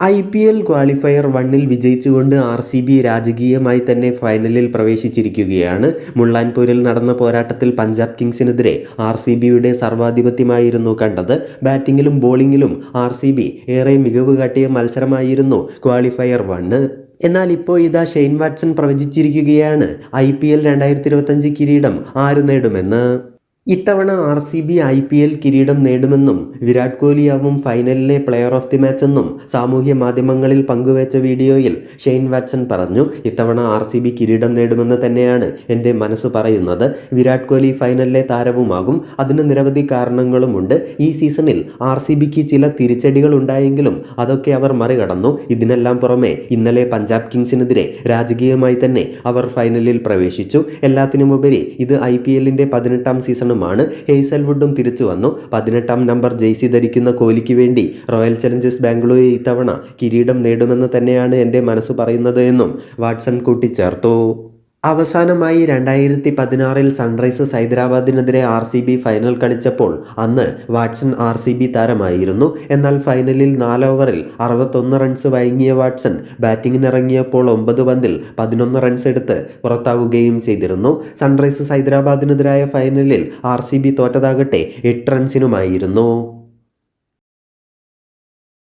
I P L qualifier വണ്ണിൽ വിജയിച്ചുകൊണ്ട് R C B രാജകീയമായി തന്നെ ഫൈനലിൽ പ്രവേശിച്ചിരിക്കുകയാണ്. മുള്ളാൻപൂരിൽ നടന്ന പോരാട്ടത്തിൽ പഞ്ചാബ് കിങ്സിനെതിരെ ആർ സി ബിയുടെ സർവാധിപത്യമായിരുന്നു കണ്ടത്. ബാറ്റിംഗിലും ബോളിങ്ങിലും ആർ സി ബി ഏറെ മികവ് കാട്ടിയ മത്സരമായിരുന്നു ക്വാളിഫയർ വണ്ണ്. എന്നാൽ ഇപ്പോൾ ഇതാ ഷെയ്ൻ വാട്സൺ പ്രവചിച്ചിരിക്കുകയാണ് ഐ പി എൽ രണ്ടായിരത്തി ഇരുപത്തഞ്ച് കിരീടം ആര് നേടുമെന്ന്. ഇത്തവണ R C B I P L കിരീടം നേടുമെന്നും വിരാട് കോഹ്ലിയാവും ഫൈനലിലെ പ്ലെയർ ഓഫ് ദി മാച്ച് എന്നും സാമൂഹ്യ മാധ്യമങ്ങളിൽ പങ്കുവച്ച വീഡിയോയിൽ ഷെയ്ൻ വാട്സൺ പറഞ്ഞു. ഇത്തവണ ആർ സി ബി കിരീടം നേടുമെന്ന് തന്നെയാണ് എന്റെ മനസ്സ് പറയുന്നത്. വിരാട് കോഹ്ലി ഫൈനലിലെ താരവുമാകും. അതിന് നിരവധി കാരണങ്ങളുമുണ്ട്. ഈ സീസണിൽ ആർ സി ബിക്ക് ചില തിരിച്ചടികൾ ഉണ്ടായെങ്കിലും അതൊക്കെ അവർ മറികടന്നു. ഇതിനെല്ലാം പുറമെ ഇന്നലെ പഞ്ചാബ് കിങ്സിനെതിരെ രാജകീയമായി തന്നെ അവർ ഫൈനലിൽ പ്രവേശിച്ചു. എല്ലാത്തിനുമുപരി ഇത് ഐ പി എല്ലിന്റെ പതിനെട്ടാം സീസണുമാണ് ഹേസൽവുഡും തിരിച്ചു വന്നു. പതിനെട്ടാം നമ്പർ ജെയ്സി ധരിക്കുന്ന കോഹ്ലിക്ക് വേണ്ടി റോയൽ ചലഞ്ചേഴ്സ് ബാംഗ്ലൂർ ഇത്തവണ കിരീടം നേടുമെന്ന് തന്നെയാണ് എന്റെ മനസ്സ് പറയുന്നത് എന്നും വാട്സൺ കൂട്ടിച്ചേർത്തു. അവസാനമായി രണ്ടായിരത്തി പതിനാറിൽ സൺറൈസേഴ്സ് ഹൈദരാബാദിനെതിരെ ആർ സി ബി ഫൈനൽ കളിച്ചപ്പോൾ അന്ന് വാട്സൺ ആർ സി ബി താരമായിരുന്നു. എന്നാൽ ഫൈനലിൽ നാല് ഓവറിൽ അറുപത്തൊന്ന് റൺസ് വഴങ്ങിയ വാട്സൺ ബാറ്റിങ്ങിനിറങ്ങിയപ്പോൾ ഒമ്പത് പന്തിൽ പതിനൊന്ന് റൺസ് എടുത്ത് പുറത്താവുകയും ചെയ്തിരുന്നു. സൺറൈസേഴ്സ് ഹൈദരാബാദിനെതിരായ ഫൈനലിൽ ആർ സി ബി തോറ്റതാകട്ടെ എട്ട് റൺസിനുമായിരുന്നു.